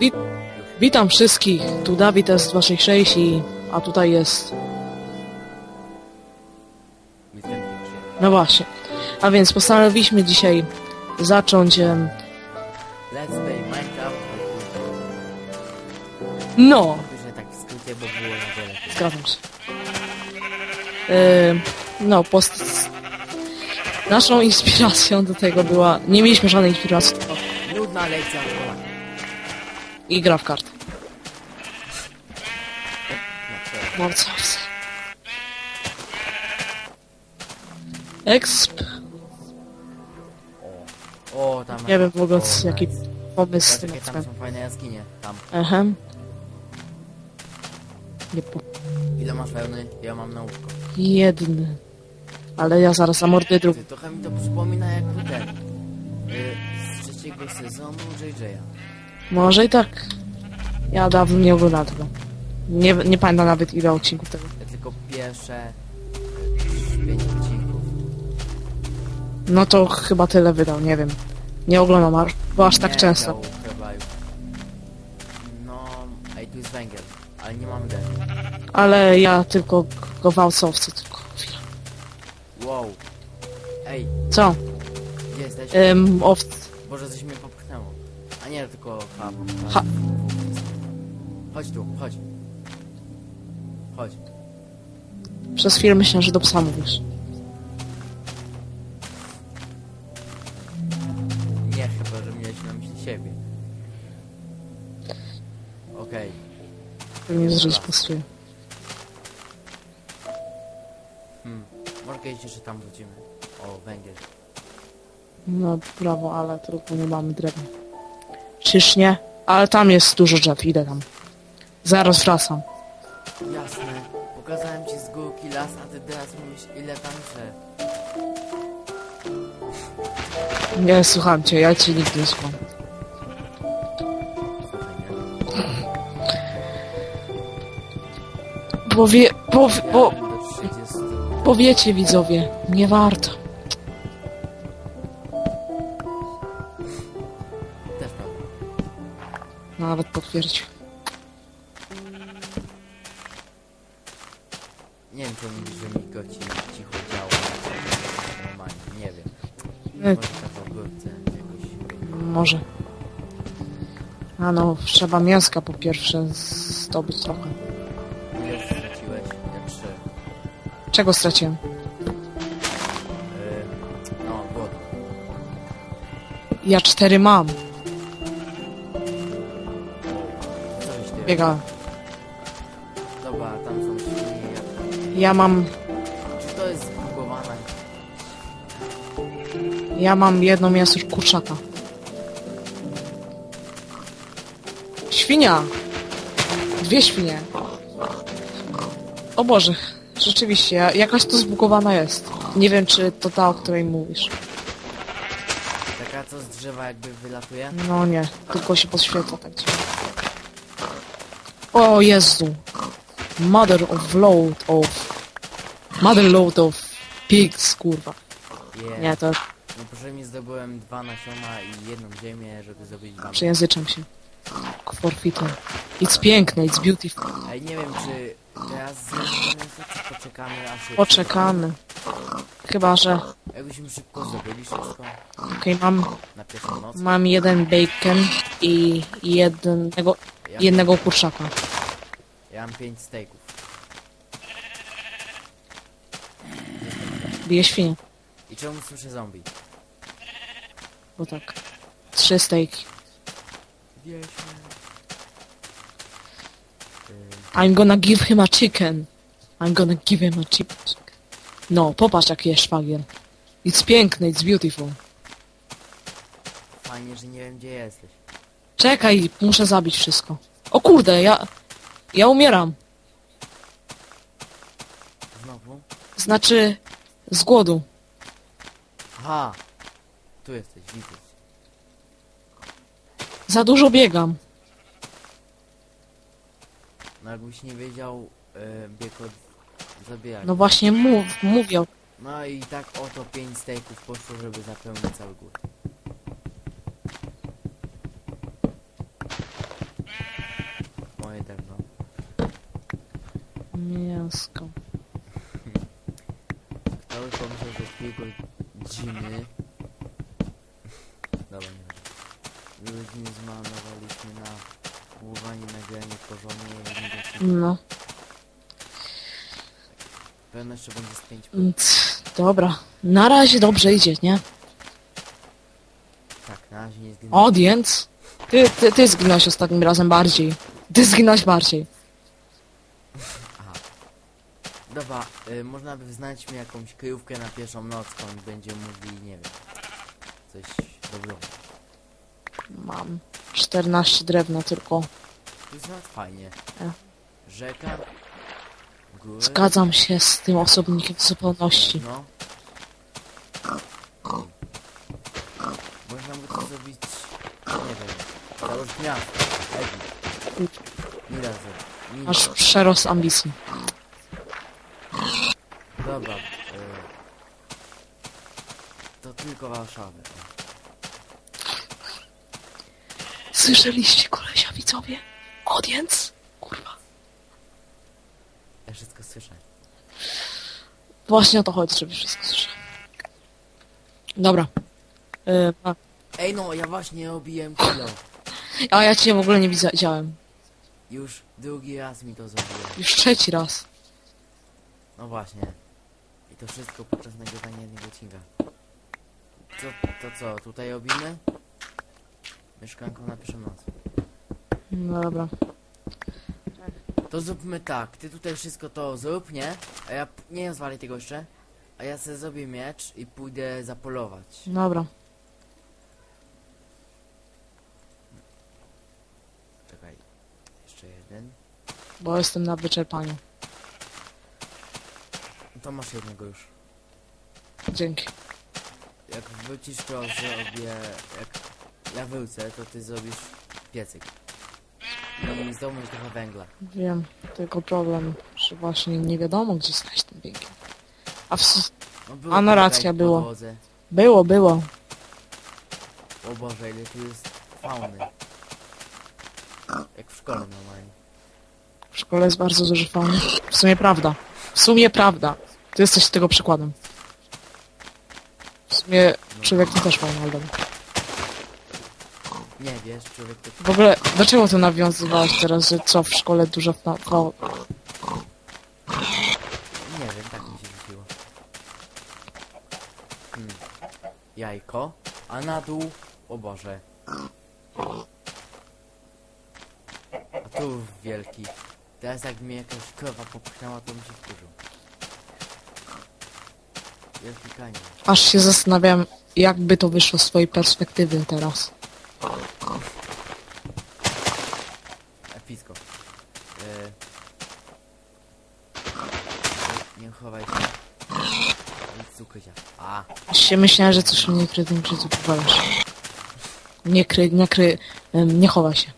Wit witam wszystkich, tu Dawid S266 i... a tutaj jest... No właśnie. A więc postanowiliśmy dzisiaj zacząć... Minecraft. no, tak zgadzam się. Em, no, post... Naszą inspiracją do tego była... Nie mieliśmy żadnej inspiracji, Nudna lekcja. I gra w. No, Bardzo Exp... O, o, tam... Nie wiem w ogóle o, jaki nice. pomysł z tym tam expem. są fajne jaskinie. Tam. Ehem. Nie po... Ile masz wełny? Ja mam na łóżko. Jedny. Ale ja zaraz zamorduję drugi. Ty, trochę mi to przypomina jak ten. Y, z trzeciego sezonu JJ'a. Może i tak. Ja dawno nie oglądałem tego. Nie, nie pamiętam nawet ile odcinków tego. Ja tylko pierwsze... y, pięć odcinków. No to chyba tyle wydał, nie wiem. Nie oglądam aż, bo aż tak Nie, często. dał chyba już. No, ej, tu jest węgiel, ale nie mamy deszczu. Ale ja tylko gwałcowcy tylko. Wow. Ej, Co? gdzie jesteś? Ym, ow... Boże, coś mnie popchnęło. A nie, tylko ha, Ha. Chodź tu, chodź. Chodź. Przez chwilę myślałem, że do psa mówisz. Nie, chyba, że miałeś na myśli siebie. Okej. Pewnie zżyć pasuje. Hmm. Może kiedyś jeszcze tam wrócimy. O, węgiel. No brawo, ale tylko nie mamy drewna. Czyż nie? Ale tam jest dużo drzew, idę tam. Zaraz wracam. Jasne. Pokazałem ci z górki las, a ty teraz mówisz ile tam drzew. Nie, słucham cię, ja cię nigdy nie słucham. Trochę nie. Bo wie, bo, bo, Ja do 30. bo wiecie widzowie, nie warto. Nawet potwierdził. Nie wiem, mówisz, że mi go ci cicho działa. Normalnie, nie wiem. Nie. Może tak w ogórce jakoś... Może. A no, trzeba mięska po pierwsze zdobyć trochę. Ile straciłeś? Ja trzy. Czego straciłem? Yy, no, głód. Ja cztery mam. Biegałem. Dobra, tam są świnie. Ja mam, Czy to jest zbugowana? ja mam jedno mięso kurczaka. Świnia! Dwie świnie. O Boże, rzeczywiście, ja- jakaś to zbugowana jest. Nie wiem, czy to ta, o której mówisz. Taka, co z drzewa jakby wylatuje? No nie, tylko się podświetla tak dziwnie. O Jezu. Mother of load of... Mother load of pigs, kurwa. Yeah. Nie, to No proszę mi zdobyłem dwa nasiona i jedną ziemię, żeby zrobić wam. przejęzyczam się. Forfeitem. It's piękne, it's beautiful. Ej, nie wiem, czy teraz zrobimy to, czy poczekamy, aż się... Poczekamy. Chyba, że... Jakbyśmy szybko zdobyli wszystko Okej, mam, na pierwszą noc. mam jeden bacon i jednego, Ja, jednego kurczaka. ja mam pięć steaków. Bije świnie, I czemu słyszę zombie? bo tak. Trzy stejki. I'm gonna give him a chicken. I'm gonna give him a chicken. No, popatrz jaki jest szwagier. It's piękny, it's beautiful. Fajnie, że nie wiem gdzie jesteś. Czekaj, muszę zabić wszystko. O kurde, ja... Ja umieram. Znowu? Znaczy... Z głodu. Aha! Tu jesteś, widzę. cię. Za dużo biegam. No jakbyś nie wiedział, yy, bieg od zabijania. No właśnie mów, mówią. No i tak oto 5 stejków poszło, żeby zapełnić cały gór. Moje drewno. Mięsko. Kto by pomyślał, że biegły dziny... Dobra, nie wiem. Godziny zmarnowaliśmy na budowanie, nagranie, tworzenie... No. Pewnie jeszcze będzie z 5 minut. Dobra. Na razie dobrze idzie, nie? Tak, na razie nie zginął. Audience? Ty, ty, ty zginąłeś ostatnim razem bardziej. Ty zginąłeś bardziej. Aha. Dobra, y, można by znaleźć mi jakąś kryjówkę na pierwszą noc, skąd będziemy mogli, nie wiem, coś dobrego. Mam 14 drewna tylko. To jest nawet fajnie. E. Rzeka, Zgadzam się z tym osobnikiem w zupełności. no. Można by to zrobić, nie wiem, cały miasto, Egipt. Ile- Masz przerost ambicji. Dobra, y, to tylko Warszawy. Słyszeliście kolesia widzowie? Audience? Ja wszystko słyszę. Właśnie o to chodzi, żeby wszystko słyszał. Dobra. Yy, a- Ej no, ja właśnie obiłem kilo. a ja cię w ogóle nie widziałem. Już drugi raz mi to zrobiłem. Już trzeci raz. No właśnie. I to wszystko podczas nagrywania jednego odcinka. Co, to co, tutaj robimy? Mieszkanką na pierwszą noc. No dobra. To zróbmy tak, ty tutaj wszystko to zrób, nie? A ja nie zwalę tego jeszcze. A ja sobie zrobię miecz i pójdę zapolować. Dobra. Czekaj. Jeszcze jeden. Bo jestem na wyczerpaniu. To masz jednego już. Dzięki. Jak wrócisz to zrobię... Jak ja wrócę, to ty zrobisz piecyk. I trochę węgla. Wiem. Tylko problem, że właśnie nie wiadomo gdzie znaleźć ten węgiel. A w... No A no tutaj racja, po było. drodze. Było, było. O Boże, ile tu jest fauny. Jak w szkole normalnie. W szkole jest bardzo dużo fauny. W sumie prawda. W sumie prawda. Ty jesteś tego przykładem. W sumie człowiek to też ale dobra. Nie wiesz, człowiek to... W ogóle, dlaczego ty nawiązywałeś teraz, że co w szkole dużo fa... fa... Nie wiem, tak mi się rzuciło. Hmm. Jajko, a na dół... O Boże. A tu wielki. Teraz jak mnie jakaś krowa popchnęła, to mi się wkurzył. Wielki kanion. Aż się zastanawiam, jakby to wyszło z twojej perspektywy teraz. E... Nie chowaj się. Nic z ukrycia. A, Aż się myślałem, że coś mnie krytym tym krytu powiadasz. Nie kry, nie kry, nie chowa się.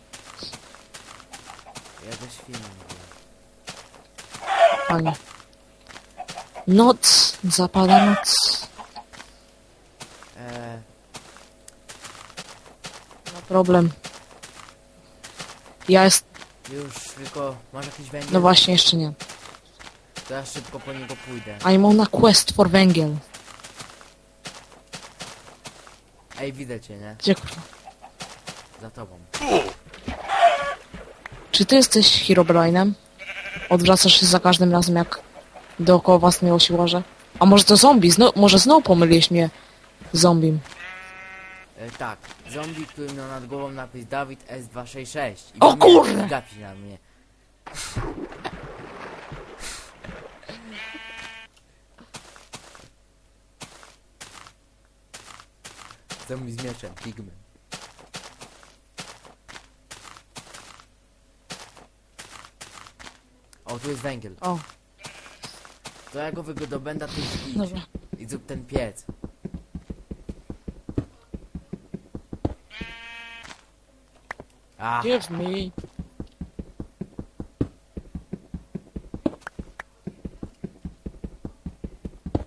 ja mówiłem. Fajnie. Noc, zapada noc. E, No problem. Ja jest, już tylko... Masz jakiś węgiel? no właśnie jeszcze nie. To ja szybko po niego pójdę. I'm on a quest for węgiel. Ej, widzę cię, nie? Gdzie kurwa? Za tobą. Czy ty jesteś Herobrine'em? Odwracasz się za każdym razem jak dookoła was miło się łoże? A może to zombie? Zno może znowu pomyliłeś mnie z zombiem. Tak, zombie, który miał nad głową napis Dawid S266. I O kurde! gapi na mnie. Zombie z mieczem, pigmy. O, tu jest węgiel. O, To ja go wygodobędę, ty idź. dobra. I zrób ten piec. A, Give me.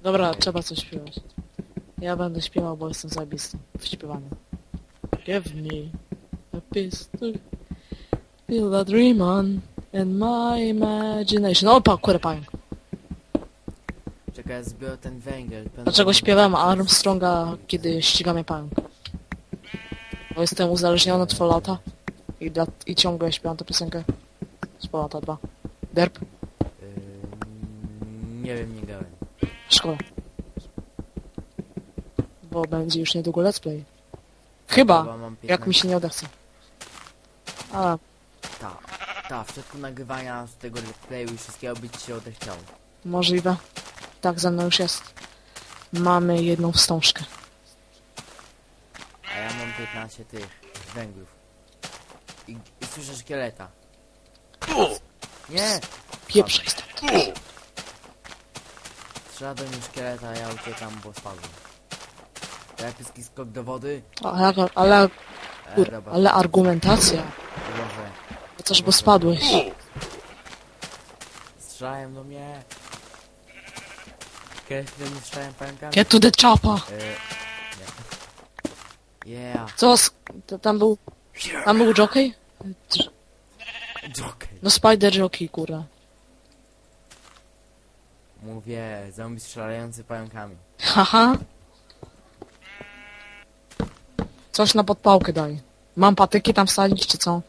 Dobra, trzeba coś śpiewać. Ja będę śpiewał, bo jestem zajebisty w śpiewaniu. Give me a pistol. Build a dream on and my imagination. O, pa, kurwa, pająk. Czekaj, zbiorę ten węgiel. Dlaczego śpiewam Armstronga, kiedy ściga mnie pająk? Bo jestem uzależniony od Fallouta i, dla, i ciągle śpiewam tę piosenkę z Fallouta 2. Derp, Ym, nie wiem, nie grałem. szkoda. Bo będzie już niedługo let's play. Chyba, mam jak 15 mi się nie odechce. A, Ta, ta, w środku nagrywania z tego let's playu i wszystkiego by ci się odechciało. możliwe. Tak, ze mną już jest. Mamy jedną wstążkę. A ja mam 15 tych węglów. I, i słyszę szkieleta. Nie! Pieprzaj stąd. Strzela do mnie szkieleta, a ja uciekam, bo spadłem. Epicki skok do wody. Ale, ale, E, kur, dobra, ale argumentacja. Boże. Chociaż bo spadłeś. Strzelają do mnie. Kiedy do mnie strzelają pająkami? Get to the chopper. E, nie. Yeah. Co? s- to Tam był, tam był jockey? Joker. No Spider Jockey, kurwa. Mówię, zombie strzelający pająkami. Haha. Coś na podpałkę daj. Mam patyki tam wsadzić, czy co?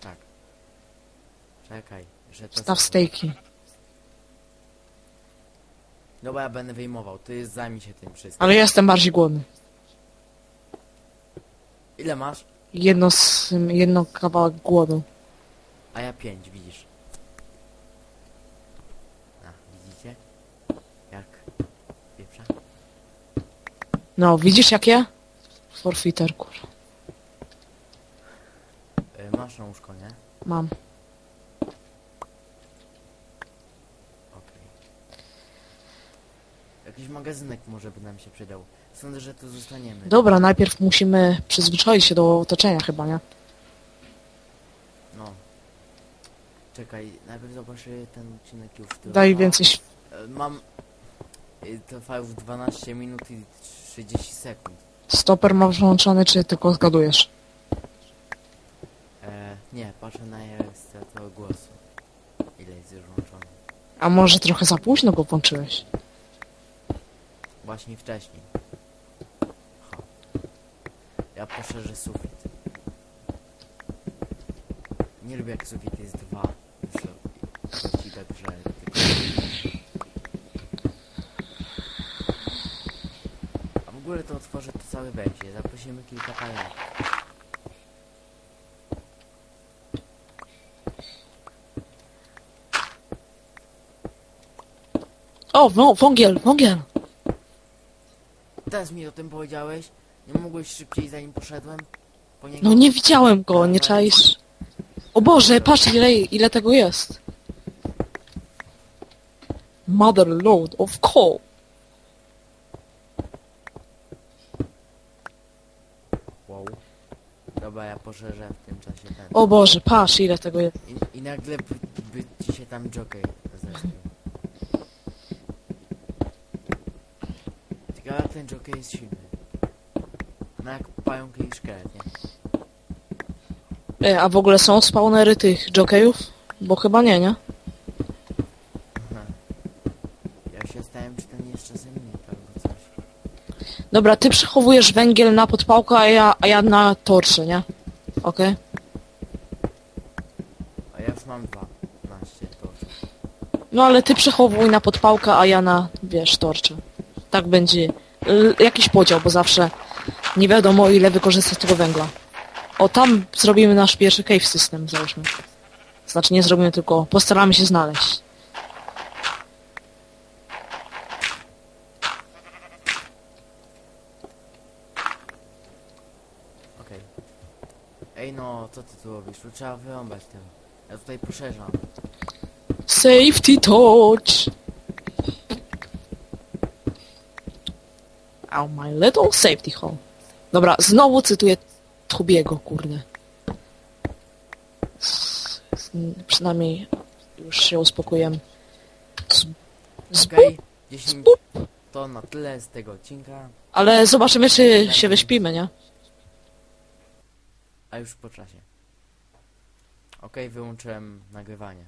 Tak. Czekaj, że to... Staw stejki. Dobra, ja będę wyjmował. Ty zajmij się tym wszystkim. Ale jestem bardziej głodny. Ile masz? Jedno z, jedno kawałek głodu. A ja pięć, widzisz. A, widzicie? Jak pieprza? No, widzisz jakie? Forfeiter, kurwa. Y, masz na łóżko, nie? Mam. Okej. Jakiś magazynek może by nam się przydał. Sądzę, że tu zostaniemy. Dobra, najpierw musimy przyzwyczaić się do otoczenia chyba, nie? No. Czekaj, najpierw zobaczę ten odcinek już tu. Daj więcej... św- e, Mam... y, To trwał 12 minut i 30 sekund. Stoper masz włączony, czy tylko zgadujesz? E, nie, patrzę na rejestrator głosu. Ile jest już włączone. A może trochę za późno go włączyłeś? Właśnie wcześniej. Ja poszerzę sufit. Nie lubię jak sufit jest dwa. Tak, że. A w ogóle to otworzę to całe wejście. Zaprosimy kilka pająków. O, wą- wągiel, wągiel! Teraz mi o tym powiedziałeś? Nie mogłeś szybciej zanim poszedłem? Po niego? No nie widziałem go, nie czaisz? O Boże, patrz ile, ile tego jest. Mother load of coal. Wow. Dobra, ja poszerzę w tym czasie ten. O Boże, patrz ile tego jest. I, i nagle by, by ci się tam jockey. Jak ten jockey jest silny. No jak pająk i szkielet, nie? E, a w ogóle są spawnery tych jockeyów? Bo chyba nie, nie? Aha. Ja się stałem, czy ten jest czasem nie albo coś. Dobra, ty przechowujesz węgiel na podpałkę, a ja, a ja na torcze, nie? Okej? A ja już mam 12 to. No ale ty przechowuj na podpałkę, a ja na, wiesz, torcze. Tak będzie l- jakiś podział, bo zawsze nie wiadomo ile wykorzystać tego węgla. O, tam zrobimy nasz pierwszy cave system, załóżmy. Znaczy nie zrobimy, tylko postaramy się znaleźć. Okej. Ej no, co ty tu robisz? Tu trzeba wyrąbać tym. Ja tutaj poszerzam. Safety touch! Oh, my little safety hole. Dobra, znowu cytuję Tubiego, kurde. S- s- Przynajmniej już się uspokoję. Okej, 10 to na tyle z tego odcinka, Ale zobaczymy, czy się wyśpimy, nie? a już po czasie. Okej, wyłączyłem nagrywanie.